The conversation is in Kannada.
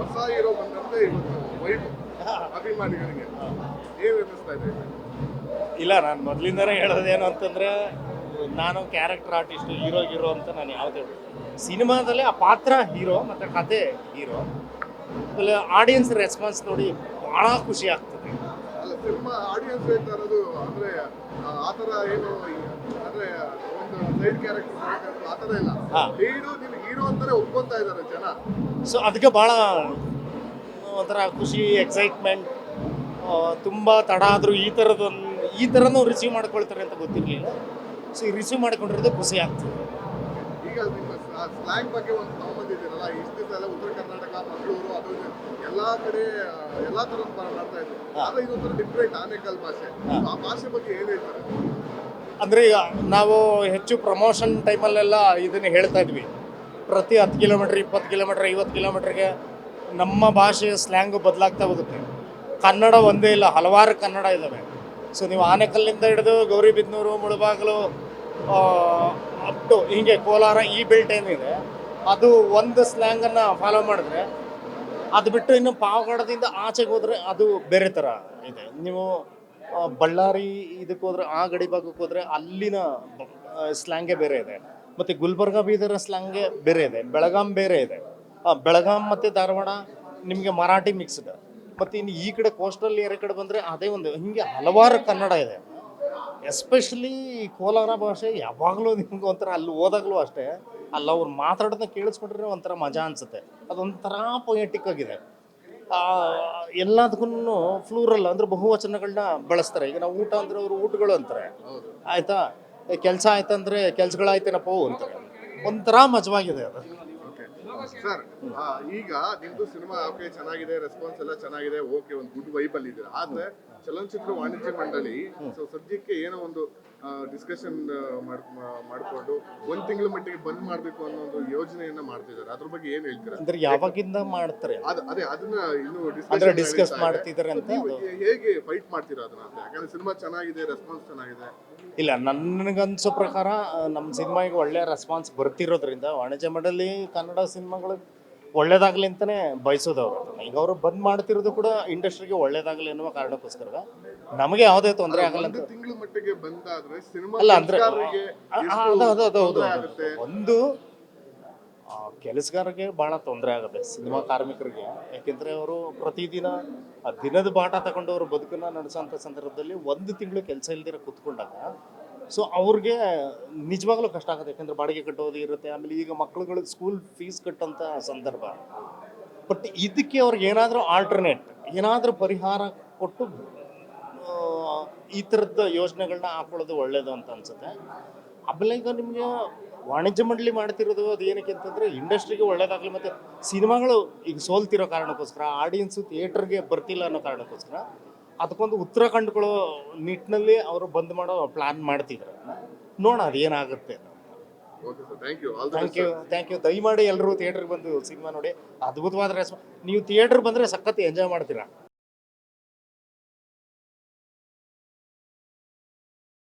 ಹೊಸ ಹೀರೋ ಬಂದಂತೆ ಇವತ್ತು ವೈಬ್ ಅಭಿಮಾನಿಗಳಿಗೆ. ಏನ್ ಇಲ್ಲ, ನಾನು ಮೊದಲಿಂದನೇ ಹೇಳೋದೇನು ಅಂತಂದರೆ, ನಾನು ಕ್ಯಾರೆಕ್ಟರ್ ಆರ್ಟಿಸ್ಟ್ ಹೀರೋ ಹೀರೋ ಅಂತ ನಾನು ಯಾವುದೇ ಸಿನಿಮಾದಲ್ಲಿ ಆ ಪಾತ್ರ ಹೀರೋ ಮತ್ತು ಕತೆ ಹೀರೋ ಆಡಿಯನ್ಸ್ ರೆಸ್ಪಾನ್ಸ್ ನೋಡಿ ಭಾಳ ಖುಷಿ ಆಗ್ತದೆ. ಸಿನಿಮಾ ಆಡಿಯನ್ಸ್ ಹೇಳ್ತಾ ಇರೋದು ಅಂದ್ರೆ ಆ, ಥರ ಏನು ಅಂದ್ರೆ ಒಂದು ಸೈಡ್ ಕ್ಯಾರೆಕ್ಟರ್ ಆ ಥರ ಇಲ್ಲ. ಲೀಡು ನಿನ್ ಹೀರೋ ಅಂತಾನೆ ಒಪ್ಕೊಂತಾ ಇದ್ದಾರೆ ಜನ. ಸೊ ಅದಕ್ಕೆ ಭಾಳ ಒಂಥರ ಖುಷಿ ಎಕ್ಸೈಟ್ಮೆಂಟ್ ತುಂಬ ತಡ ಆದರೂ ಈ ಥರದೊಂದು ಈ ಥರನೂ ರಿಸೀವ್ ಮಾಡ್ಕೊಳ್ತಾರೆ ಅಂತ ಗೊತ್ತಿರಲಿಲ್ಲ. ಸೊ ಈ ರಿಸೀವ್ ಮಾಡ್ಕೊಂಡಿರೋದು ಖುಷಿ ಆಗ್ತದೆ. ಈಗ ಸ್ಲ್ಯಾಂಗ್ ಬಗ್ಗೆ ಒಂದು ತಗೊಂಬಂದಿದ್ದೀರಲ್ಲ ಇಷ್ಟು ದಿವಸ ಎಲ್ಲ ಉತ್ತರ ಕರ್ನಾಟಕ ಮಂಗಳೂರು ಅದು ಎಲ್ಲಾ ಕಡೆ ಎಲ್ಲಾ ತರ ಮಾತಾಡ್ತಾ ಇದ್ರು. ಆದ್ರೆ ಇದೊಂಥರ ಡಿಫ್ರೆಂಟ್ ಆನೇಕಲ್ ಭಾಷೆ. ಆ ಭಾಷೆ ಬಗ್ಗೆ ಏನ್ ಹೇಳ್ತಾರೆ? ಅಂದರೆ ಈಗ ನಾವು ಹೆಚ್ಚು ಪ್ರಮೋಷನ್ ಟೈಮಲ್ಲೆಲ್ಲ ಇದನ್ನ ಹೇಳ್ತಾ ಇದ್ವಿ. ಪ್ರತಿ ಹತ್ತು ಕಿಲೋಮೀಟ್ರ್ ಇಪ್ಪತ್ತು ಕಿಲೋಮೀಟ್ರ್ ಐವತ್ತು ಕಿಲೋಮೀಟ್ರಿಗೆ ನಮ್ಮ ಭಾಷೆಯ ಸ್ಲ್ಯಾಂಗು ಬದಲಾಗ್ತಾ ಹೋಗುತ್ತೆ. ಕನ್ನಡ ಒಂದೇ ಇಲ್ಲ ಹಲವಾರು ಕನ್ನಡ ಇದ್ದಾವೆ ಸೊ ನೀವು ಆನೆಕಲ್ಲಿಂದ ಹಿಡಿದು ಗೌರಿಬಿದನೂರು ಮುಳಬಾಗಿಲು ಅಪ್ ಟು ಹೀಗೆ ಕೋಲಾರ ಈ ಬೆಲ್ಟ್ ಏನಿದೆ ಅದು ಒಂದು ಸ್ಲ್ಯಾಂಗನ್ನು ಫಾಲೋ ಮಾಡಿದ್ರೆ ಅದು ಬಿಟ್ಟು ಇನ್ನು ಪಾವಗಡದಿಂದ ಆಚೆಗೆ ಹೋದರೆ ಅದು ಬೇರೆ ಥರ ಇದೆ. ನೀವು ಬಳ್ಳಾರಿ ಇದಕ್ಕೆ ಹೋದ್ರೆ ಆ ಗಡಿ ಭಾಗಕ್ಕೆ ಹೋದ್ರೆ ಅಲ್ಲಿನ ಸ್ಲ್ಯಾಂಗೇ ಬೇರೆ ಇದೆ. ಮತ್ತು ಗುಲ್ಬರ್ಗ ಬೀದರ ಸ್ಲ್ಯಾಂಗೇ ಬೇರೆ ಇದೆ. ಬೆಳಗಾಂ ಬೇರೆ ಇದೆ. ಬೆಳಗಾಂ ಮತ್ತು ಧಾರವಾಡ ನಿಮಗೆ ಮರಾಠಿ ಮಿಕ್ಸ್ಡ್ ಮತ್ತು ಇನ್ನು ಈ ಕಡೆ ಕೋಸ್ಟಲ್ ಏರಿಯಾ ಕಡೆ ಬಂದರೆ ಅದೇ ಒಂದು, ಹಿಂಗೆ ಹಲವಾರು ಕನ್ನಡ ಇದೆ. ಎಸ್ಪೆಷಲಿ ಕೋಲಾರ ಭಾಷೆ ಯಾವಾಗಲೂ ನಿಮ್ಗೆ ಒಂಥರ ಅಲ್ಲಿ ಹೋದಾಗಲೂ ಅಷ್ಟೇ ಅಲ್ಲಿ ಅವ್ರು ಮಾತಾಡೋದನ್ನ ಕೇಳಿಸ್ಬಿಟ್ರೆ ಒಂಥರ ಮಜಾ ಅನ್ಸುತ್ತೆ. ಅದೊಂಥರ ಪೊಯೆಟಿಕ್ ಆಗಿದೆ. ಎಲ್ಲದಕ್ಕೂ ಫ್ಲೂರಲ್ ಅಂದ್ರೆ ಬಹುವಚನಗಳನ್ನ ಬಳಸ್ತಾರೆ. ಈಗ ನಾವು ಊಟ ಅಂದ್ರೆ ಅವರು ಊಟಗಳು ಅಂತಾರೆ. ಆಯ್ತಾ? ಕೆಲಸ ಆಯ್ತಂದ್ರೆ ಕೆಲ್ಸಗಳಾಯ್ತೇನಪ್ಪ ಅಂತಾರೆ. ಒಂಥರ ಮಜವಾಗಿದೆ ಅದು. ಸರ್ ಈಗ ನಿಮ್ದು ಸಿನಿಮಾ ಓಕೆ ಚೆನ್ನಾಗಿದೆ ರೆಸ್ಪಾನ್ಸ್ ಎಲ್ಲ ಚೆನ್ನಾಗಿದೆ ಓಕೆ ಒಂದು ಗುಡ್ ವೈಬ್ ಅಲ್ಲಿ ಇದ್ದೀರಾ ಆದ್ರೆ ಚಲನಚಿತ್ರ ವಾಣಿಜ್ಯ ಮಂಡಳಿ ಸೊ ಸದ್ಯಕ್ಕೆ ಏನೋ ಒಂದು ಡಿಸ್ಕಷನ್ ಮಾಡಿಕೊಂಡು ಒಂದ್ ತಿಂಗಳ ಮಟ್ಟಿಗೆ ಬಂದ್ ಮಾಡ್ಬೇಕು ಅನ್ನೋ ಒಂದು ಯೋಜನೆಯನ್ನ ಮಾಡ್ತಿದ್ದಾರೆ. ಅದ್ರ ಬಗ್ಗೆ ಏನ್ ಹೇಳ್ತೀರಾ? ಅಂದ್ರೆ ಯಾವಾಗಿಂದ ಮಾಡ್ತಾರೆ? ಅದ್ ಅದೇ ಅದನ್ನ ಇನ್ನು ಡಿಸ್ಕಸ್ ಮಾಡ್ತಿದ್ದಾರೆ ಅಂತ ಹೇಗೆ ಫೈಟ್ ಮಾಡ್ತೀರಾ ಅದನ್ನ ಯಾಕಂದ್ರೆ ಸಿನಿಮಾ ಚೆನ್ನಾಗಿದೆ ರೆಸ್ಪಾನ್ಸ್ ಚೆನ್ನಾಗಿದೆ. ಇಲ್ಲ ನನಗನ್ಸೋ ಪ್ರಕಾರ ನಮ್ಮ ಸಿನಿಮಾಗೆ ಒಳ್ಳೆ ರೆಸ್ಪಾನ್ಸ್ ಬರ್ತಿರೋದ್ರಿಂದ ವಾಣಿಜ್ಯ ಮಂಡಳಿ ಕನ್ನಡ ಸಿನಿಮಾಗಳು ಒಳ್ಳೇದಾಗಲಿ ಅಂತಲೇ ಅವರು ಈಗ ಅವರು ಬಂದ್ ಮಾಡ್ತಿರೋದು ಕೂಡ ಇಂಡಸ್ಟ್ರಿಗೆ ಒಳ್ಳೇದಾಗಲಿ ಅನ್ನುವ ಕಾರಣಕ್ಕೋಸ್ಕರ. ನಮಗೆ ಯಾವುದೇ ತೊಂದರೆ ಆಗಲ್ಲ ಅಂತ. ಒಂದು ತಿಂಗಳ ಮಟ್ಟಿಗೆ ಬಂದಾದ್ರೆ ಸಿನಿಮಾ ಅಲ್ಲ ಅಂದ್ರೆ ಒಂದು ಆ, ಕೆಲಸಗಾರರಿಗೆ ಬಹಳ ತೊಂದರೆ ಆಗುತ್ತೆ ಸಿನಿಮಾ ಕಾರ್ಮಿಕರಿಗೆ. ಯಾಕೆಂದ್ರೆ ಅವರು ಪ್ರತಿದಿನ ಆ ದಿನದ ಬಾಟ ತಗೊಂಡು ಅವರು ಬದುಕನ್ನ ನಡೆಸೋಂಥ ಸಂದರ್ಭದಲ್ಲಿ ಒಂದು ತಿಂಗಳು ಕೆಲಸ ಇಲ್ದಿರ ಕೂತ್ಕೊಂಡಾಗ ಸೊ ಅವ್ರಿಗೆ ನಿಜವಾಗ್ಲೂ ಕಷ್ಟ ಆಗುತ್ತೆ. ಯಾಕಂದ್ರೆ ಬಾಡಿಗೆ ಕಟ್ಟೋದು ಇರುತ್ತೆ. ಆಮೇಲೆ ಈಗ ಮಕ್ಳುಗಳು ಸ್ಕೂಲ್ ಫೀಸ್ ಕಟ್ಟಂತ ಸಂದರ್ಭ. ಬಟ್ ಇದಕ್ಕೆ ಅವ್ರಿಗೆ ಏನಾದರೂ ಆಲ್ಟರ್ನೇಟ್ ಏನಾದರೂ ಪರಿಹಾರ ಕೊಟ್ಟು ಈ ಥರದ ಯೋಜನೆಗಳನ್ನ ಹಾಕೊಳ್ಳೋದು ಒಳ್ಳೇದು ಅಂತ ಅನ್ಸುತ್ತೆ. ಆಮೇಲೆ ಈಗ ನಿಮಗೆ ವಾಣಿಜ್ಯ ಮಂಡಳಿ ಮಾಡ್ತಿರೋದು ಅದು ಏನಕ್ಕೆ ಅಂತಂದರೆ ಇಂಡಸ್ಟ್ರಿಗೆ ಒಳ್ಳೇದಾಗಲಿ ಮತ್ತು ಸಿನಿಮಾಗಳು ಈಗ ಸೋಲ್ತಿರೋ ಕಾರಣಕ್ಕೋಸ್ಕರ ಆಡಿಯನ್ಸು ಥಿಯೇಟರ್ಗೆ ಬರ್ತಿಲ್ಲ ಅನ್ನೋ ಕಾರಣಕ್ಕೋಸ್ಕರ ಅದಕ್ಕೊಂದು ಉತ್ತರ ಕಂಡುಕೊಳ್ಳೋ ನಿಟ್ಟಿನಲ್ಲಿ ಅವರು ಬಂದ್ ಮಾಡೋ ಪ್ಲಾನ್ ಮಾಡ್ತಿದ್ರು ನೋಡೋಣ ಅದು ಏನಾಗುತ್ತೆ okay sir thank you thank you thank you ದಯಮಾಡಿ ಎಲ್ಲರೂ ಥಿಯೇಟ್ರಿಗೆ ಬಂದು ಸಿನಿಮಾ ನೋಡಿ. ಅದ್ಭುತವಾದ ರೆಸ್ಪಾನ್ಸ್ ನೀವು ಥಿಯೇಟರ್ ಬಂದರೆ ಸಖತ್ ಎಂಜಾಯ್ ಮಾಡ್ತೀರಾ?